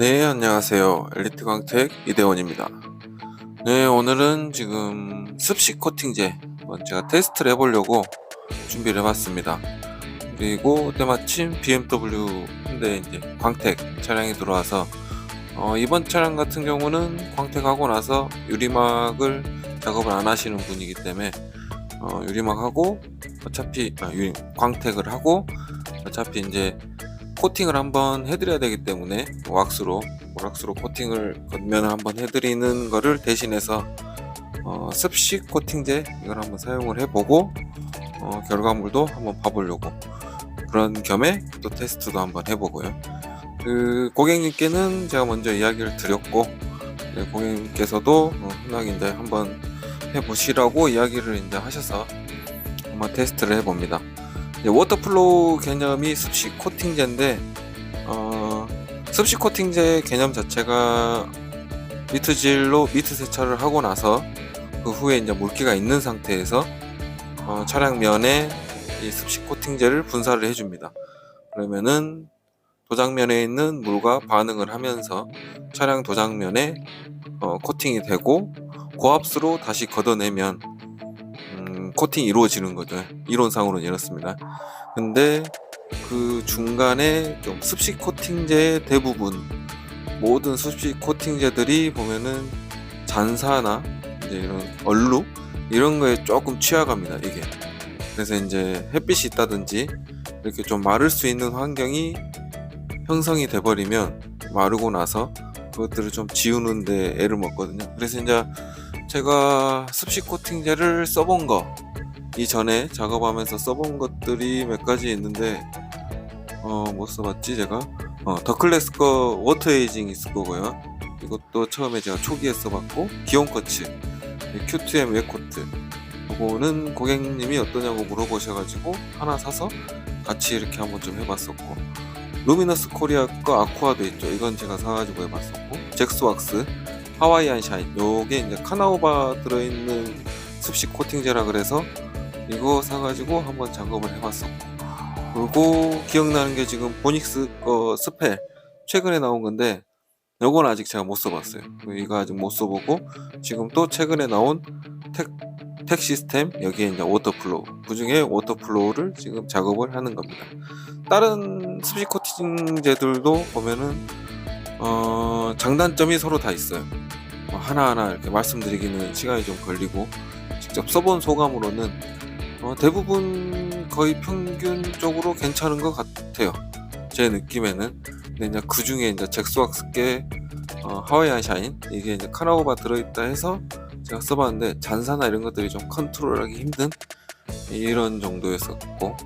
네, 안녕하세요. 엘리트 광택 이대원입니다. 네, 오늘은 지금 습식 코팅제 제가 테스트를 해보려고 준비를 해봤습니다. 그리고 때마침 BMW 현대 이제 광택 차량이 들어와서 어, 이번 차량 같은 경우는 광택하고 나서 유리막을 작업을 안 하시는 분이기 때문에 어, 유리막하고 어차피 아, 유리, 광택을 하고 어차피 이제 코팅을 한번 해드려야 되기 때문에 왁스로 왁스로 코팅을 겉면을 한번 해드리는 거를 대신해서 어, 습식 코팅제 이걸 한번 사용을 해보고 어, 결과물도 한번 봐보려고 그런 겸에 또 테스트도 한번 해보고요. 그 고객님께는 제가 먼저 이야기를 드렸고 네, 고객님께서도 어, 흔하게 이제 한번 해보시라고 이야기를 이제 하셔서 한번 테스트를 해봅니다. 이제 워터플로우 개념이 습식 코팅제인데 어, 습식 코팅제 개념 자체가 미트질로 미트 세차를 하고 나서 그 후에 이제 물기가 있는 상태에서 어, 차량 면에 이 습식 코팅제를 분사를 해줍니다. 그러면은 도장면에 있는 물과 반응을 하면서 차량 도장면에 어, 코팅이 되고 고압수로 다시 걷어내면 음, 코팅이 이루어지는 거죠. 이론상으로는 이렇습니다. 근데 그 중간에 좀 습식 코팅제의 대부분 모든 습식 코팅제들이 보면은 잔사나 이제 이런 얼룩 이런 거에 조금 취약합니다. 이게 그래서 이제 햇빛이 있다든지 이렇게 좀 마를 수 있는 환경이 형성이 돼버리면 마르고 나서 그것들을 좀 지우는데 애를 먹거든요. 그래서 이제 제가 습식 코팅제를 써본 거 이전에 작업하면서 써본 것들이 몇 가지 있는데 어 뭐 써봤지 제가? 어 더클래스 거 워터 에이징 있을 거고요. 이것도 처음에 제가 초기에 써봤고 기온 커츠. Q2M 웨코트. 그거는 고객님이 어떠냐고 물어보셔가지고 하나 사서 같이 이렇게 한번 좀 해봤었고 루미너스 코리아 거 아쿠아도 있죠. 이건 제가 사가지고 해봤었고 잭스 왁스 하와이안 샤인. 요게 이제 카나오바 들어있는 습식 코팅제라 그래서 이거 사가지고 한번 작업을 해봤었고 그리고 기억나는 게 지금 보닉스 거 스펠 최근에 나온 건데 요건 아직 제가 못 써봤어요. 이거 아직 못 써보고 지금 또 최근에 나온 택, 택 시스템 여기에 이제 워터플로우. 그 중에 워터플로우를 지금 작업을 하는 겁니다. 다른 습식 코팅제들도 보면은 어, 장단점이 서로 다 있어요. 뭐 하나하나 이렇게 말씀드리기는 시간이 좀 걸리고 직접 써본 소감으로는 어, 대부분 거의 평균적으로 괜찮은 것 같아요. 제 느낌에는. 근데 그 중에 이제 잭스왁스께 어, 하와이안 샤인 이게 이제 카나오바 들어있다 해서 제가 써봤는데 잔사나 이런 것들이 좀 컨트롤하기 힘든 이런 정도였었고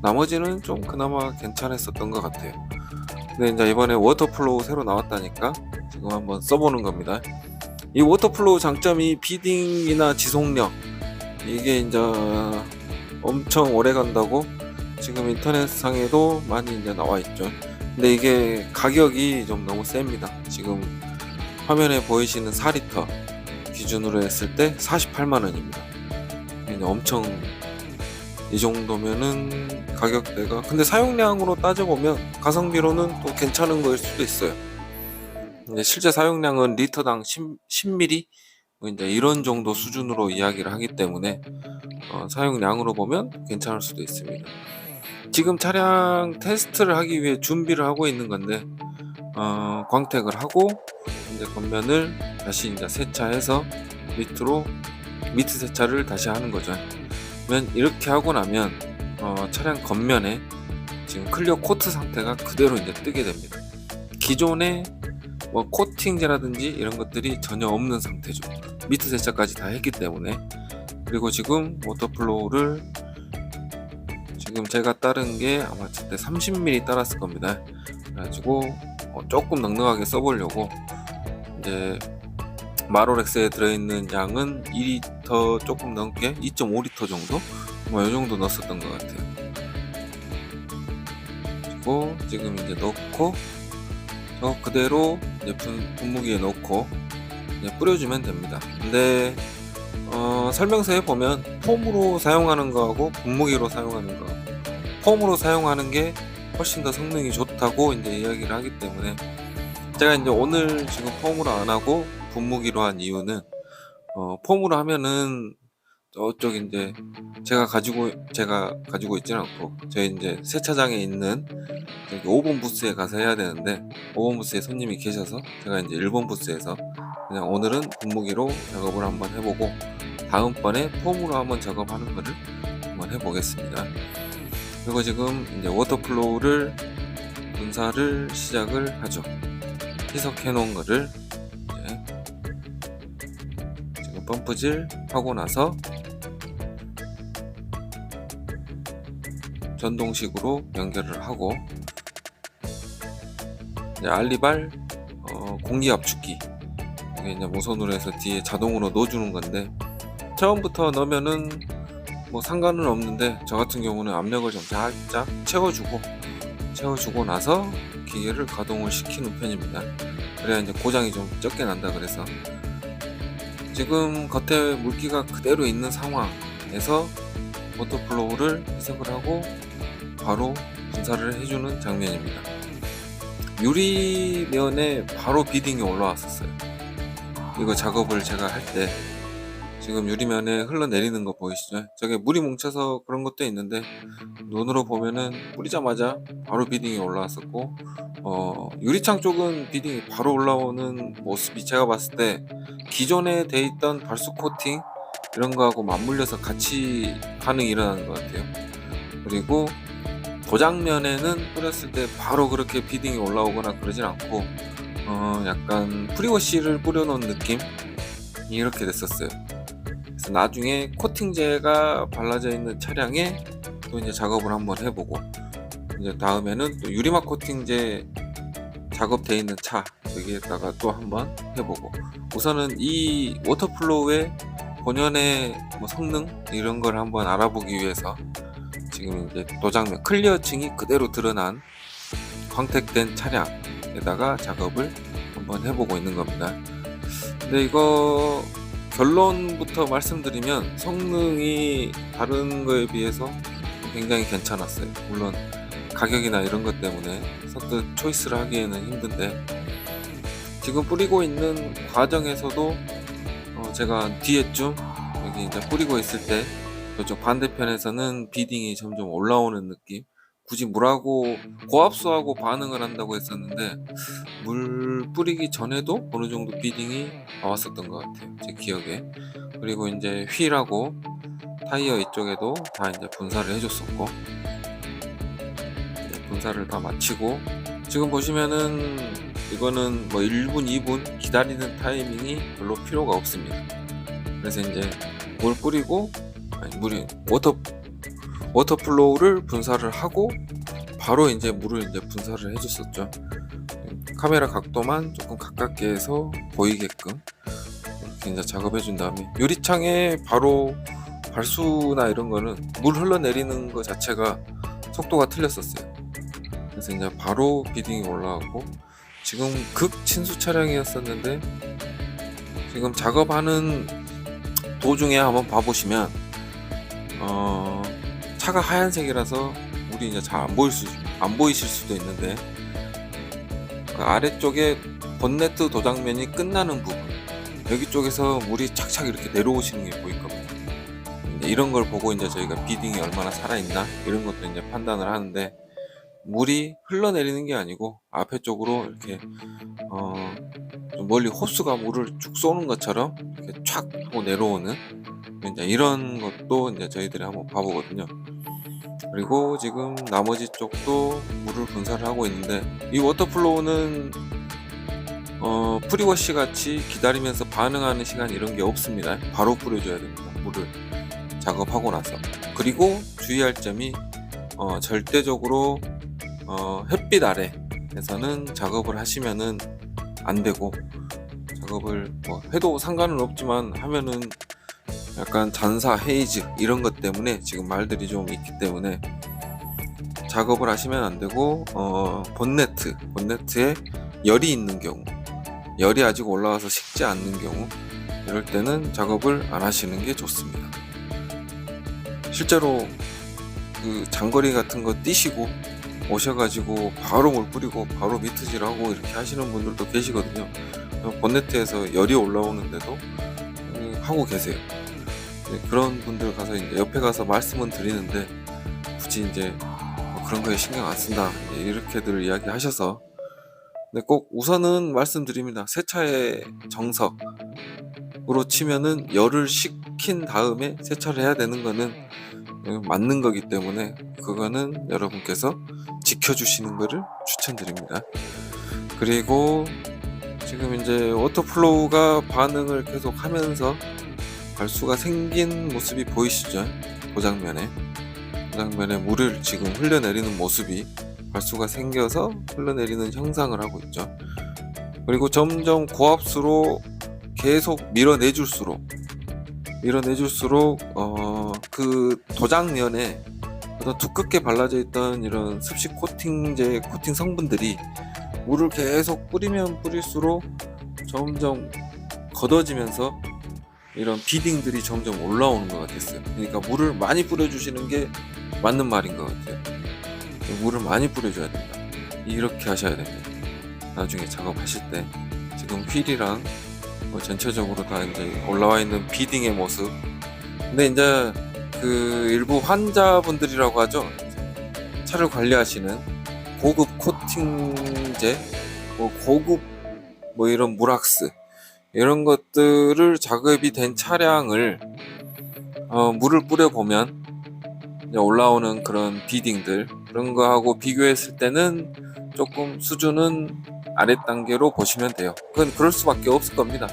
나머지는 좀 그나마 괜찮았었던 것 같아요. 근데 이제 이번에 워터플로우 새로 나왔다니까 지금 한번 써보는 겁니다. 이 워터플로우 장점이 비딩이나 지속력 이게 이제 엄청 오래 간다고 지금 인터넷상에도 많이 이제 나와 있죠. 근데 이게 가격이 좀 너무 셉니다. 지금 화면에 보이시는 4리터 기준으로 했을 때 48만 원입니다. 엄청 이 정도면은 가격대가 근데 사용량으로 따져보면 가성비로는 또 괜찮은 거일 수도 있어요. 근데 실제 사용량은 리터당 10, 10ml 뭐 이제 이런 정도 수준으로 이야기를 하기 때문에 어, 사용량으로 보면 괜찮을 수도 있습니다. 지금 차량 테스트를 하기 위해 준비를 하고 있는 건데 어, 광택을 하고 이제 겉면을 다시 이제 세차해서 밑으로 미트 세차를 다시 하는 거죠. 그러면 이렇게 하고 나면 어, 차량 겉면에 지금 클리어 코트 상태가 그대로 이제 뜨게 됩니다. 기존에 뭐 코팅제라든지 이런 것들이 전혀 없는 상태죠. 미트 세차까지 다 했기 때문에 그리고 지금 워터플로우를 지금 제가 따른 게 아마 그때 30mm 따랐을 겁니다. 그래가지고 어, 조금 넉넉하게 써보려고 이제 마로렉스에 들어있는 양은 2리터 조금 넘게 2.5리터 정도 뭐 이 정도 넣었었던 것 같아요. 그리고 지금 이제 넣고 저 그대로 이제 분, 분무기에 넣고 뿌려주면 됩니다. 근데 어, 설명서에 보면 폼으로 사용하는 거하고 분무기로 사용하는 거 폼으로 사용하는 게 훨씬 더 성능이 좋다고 이제 이야기를 하기 때문에 제가 이제 오늘 지금 폼으로 안 하고 분무기로 한 이유는 어, 폼으로 하면은 저쪽 이제 제가 가지고 제가 가지고 있지는 않고 저희 이제 세차장에 있는 저기 5번 부스에 가서 해야 되는데 5번 부스에 손님이 계셔서 제가 이제 1번 부스에서 그냥 오늘은 분무기로 작업을 한번 해보고 다음번에 폼으로 한번 작업하는 거를 한번 해보겠습니다. 그리고 지금 이제 워터플로우를 분사를 시작을 하죠. 희석해 놓은 거를 이제 지금 펌프질 하고 나서 전동식으로 연결을 하고 알리발 어, 공기 압축기 이게 이제 모선으로 해서 뒤에 자동으로 넣어주는 건데 처음부터 넣으면은 뭐 상관은 없는데 저 같은 경우는 압력을 좀 살짝 채워주고 채워주고 나서 기계를 가동을 시키는 편입니다. 그래야 이제 고장이 좀 적게 난다 그래서 지금 겉에 물기가 그대로 있는 상황에서 모터플로우를 희석을 하고 바로 분사를 해주는 장면입니다. 유리면에 바로 비딩이 올라왔었어요. 이거 작업을 제가 할 때 지금 유리면에 흘러내리는 거 보이시죠? 저게 물이 뭉쳐서 그런 것도 있는데 눈으로 보면은 뿌리자마자 바로 비딩이 올라왔었고 어, 유리창 쪽은 비딩이 바로 올라오는 모습이 제가 봤을 때 기존에 돼 있던 발수 코팅 이런 거하고 맞물려서 같이 반응이 일어나는 것 같아요. 그리고 도장면에는 뿌렸을 때 바로 그렇게 비딩이 올라오거나 그러진 않고 어, 약간 프리워시를 뿌려놓은 느낌이 이렇게 됐었어요. 그래서 나중에 코팅제가 발라져 있는 차량에 또 이제 작업을 한번 해보고 이제 다음에는 또 유리막 코팅제 작업돼 있는 차 여기에다가 또 한번 해보고 우선은 이 워터플로우의 본연의 뭐 성능 이런 걸 한번 알아보기 위해서 지금 이제 도장면 클리어층이 그대로 드러난 광택된 차량에다가 작업을 한번 해보고 있는 겁니다. 근데 이거 결론부터 말씀드리면 성능이 다른 거에 비해서 굉장히 괜찮았어요. 물론 가격이나 이런 것 때문에 선뜻 초이스를 하기에는 힘든데 지금 뿌리고 있는 과정에서도 어 제가 뒤에쯤 여기 이제 뿌리고 있을 때 저쪽 반대편에서는 비딩이 점점 올라오는 느낌? 굳이 물하고 고압수하고 반응을 한다고 했었는데 물 뿌리기 전에도 어느 정도 비딩이 나왔었던 것 같아요 제 기억에. 그리고 이제 휠하고 타이어 이쪽에도 다 이제 분사를 해줬었고. 분사를 다 마치고 지금 보시면은 이거는 뭐 1분 2분 기다리는 타이밍이 별로 필요가 없습니다. 그래서 이제 물 뿌리고 아니 물이 워터 워터 플로우를 분사를 하고 바로 이제 물을 이제 분사를 해줬었죠. 카메라 각도만 조금 가깝게 해서 보이게끔 이렇게 이제 작업해 준 다음에 유리창에 바로 발수나 이런 거는 물 흘러내리는 것 자체가 속도가 틀렸었어요. 그래서 이제 바로 비딩이 올라가고 지금 극 친수 차량이었었는데 지금 작업하는 도중에 한번 봐보시면 어, 차가 하얀색이라서 물이 이제 잘 안 보일 수, 안 보이실 수도 있는데 그 아래쪽에 본네트 도장면이 끝나는 부분 여기 쪽에서 물이 착착 이렇게 내려오시는 게 보일 겁니다. 이런 걸 보고 이제 저희가 비딩이 얼마나 살아있나 이런 것도 이제 판단을 하는데 물이 흘러내리는 게 아니고 앞에 쪽으로 이렇게 어, 좀 멀리 호스가 물을 쭉 쏘는 것처럼 이렇게 촥 하고 내려오는 이제 이런 것도 이제 저희들이 한번 봐보거든요. 그리고 지금 나머지 쪽도 물을 분사를 하고 있는데 이 워터플로우는 어, 프리워시 같이 기다리면서 반응하는 시간 이런 게 없습니다. 바로 뿌려줘야 됩니다. 물을 작업하고 나서 그리고 주의할 점이 어, 절대적으로 어, 햇빛 아래에서는 작업을 하시면은 안 되고 작업을 뭐 해도 상관은 없지만 하면은 약간 잔사 헤이즈 이런 것 때문에 지금 말들이 좀 있기 때문에 작업을 하시면 안 되고 어, 본네트 본네트에 열이 있는 경우 열이 아직 올라와서 식지 않는 경우 이럴 때는 작업을 안 하시는 게 좋습니다. 실제로 그 장거리 같은 거 뛰시고 오셔가지고 바로 물 뿌리고 바로 미트질하고 이렇게 하시는 분들도 계시거든요. 본네트에서 열이 올라오는데도 음, 하고 계세요. 네, 그런 분들 가서 이제 옆에 가서 말씀은 드리는데 굳이 이제 뭐 그런 거에 신경 안 쓴다 예, 이렇게들 이야기하셔서 근데 꼭 우선은 말씀드립니다. 세차의 정석으로 치면은 열을 식힌 다음에 세차를 해야 되는 거는 어, 맞는 거기 때문에 그거는 여러분께서 지켜주시는 것을 추천드립니다. 그리고 지금 이제 워터플로우가 반응을 계속 하면서 발수가 생긴 모습이 보이시죠? 고장면에 고장면에 물을 지금 흘려내리는 모습이 발수가 생겨서 흘러내리는 형상을 하고 있죠. 그리고 점점 고압수로 계속 밀어내줄수록 밀어내줄수록 어, 그 도장면에 어떤 두껍게 발라져 있던 이런 습식 코팅제 코팅 성분들이 물을 계속 뿌리면 뿌릴수록 점점 걷어지면서 이런 비딩들이 점점 올라오는 것 같았어요. 그러니까 물을 많이 뿌려주시는 게 맞는 말인 것 같아요. 물을 많이 뿌려줘야 된다. 이렇게 하셔야 됩니다. 나중에 작업하실 때 지금 휠이랑 뭐 전체적으로 다 이제 올라와 있는 비딩의 모습. 근데 이제 그 일부 환자분들이라고 하죠. 차를 관리하시는 고급 코팅제, 뭐 고급 뭐 이런 무락스 이런 것들을 작업이 된 차량을 어, 물을 뿌려 보면 올라오는 그런 비딩들 그런 거하고 비교했을 때는 조금 수준은 아래 단계로 보시면 돼요. 그건 그럴 수밖에 없을 겁니다.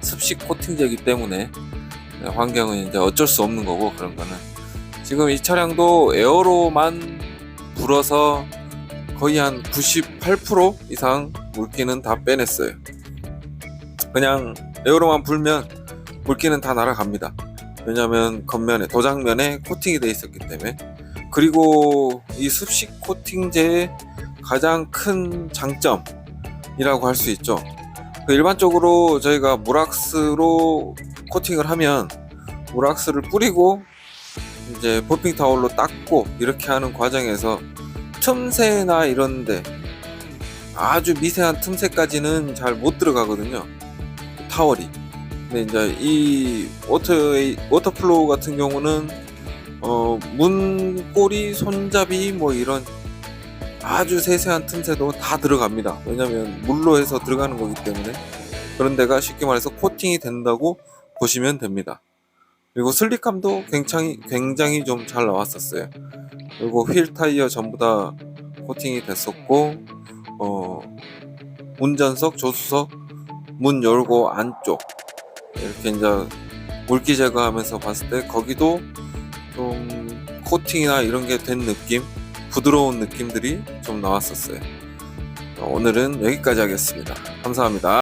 습식 코팅제이기 때문에 환경은 이제 어쩔 수 없는 거고 그런 거는 지금 이 차량도 에어로만 불어서 거의 한 98% 이상 물기는 다 빼냈어요. 그냥 에어로만 불면 물기는 다 날아갑니다. 왜냐하면 겉면에 도장면에 코팅이 되어 있었기 때문에 그리고 이 습식 코팅제의 가장 큰 장점이라고 할 수 있죠. 그 일반적으로 저희가 무락스로 코팅을 하면 무락스를 뿌리고 이제 버핑 타올로 닦고 이렇게 하는 과정에서 틈새나 이런데 아주 미세한 틈새까지는 잘 못 들어가거든요. 타월이. 근데 이제 이 워터 워터플로우 같은 경우는 어 문고리, 손잡이 뭐 이런 아주 세세한 틈새도 다 들어갑니다. 왜냐면 물로 해서 들어가는 거기 때문에 그런 데가 쉽게 말해서 코팅이 된다고 보시면 됩니다. 그리고 슬릭감도 굉장히 굉장히 좀 잘 나왔었어요. 그리고 휠 타이어 전부 다 코팅이 됐었고 어 운전석, 조수석 문 열고 안쪽 이렇게 이제 물기 제거하면서 봤을 때 거기도 좀 코팅이나 이런 게 된 느낌, 부드러운 느낌들이 좀 나왔었어요. 오늘은 여기까지 하겠습니다. 감사합니다.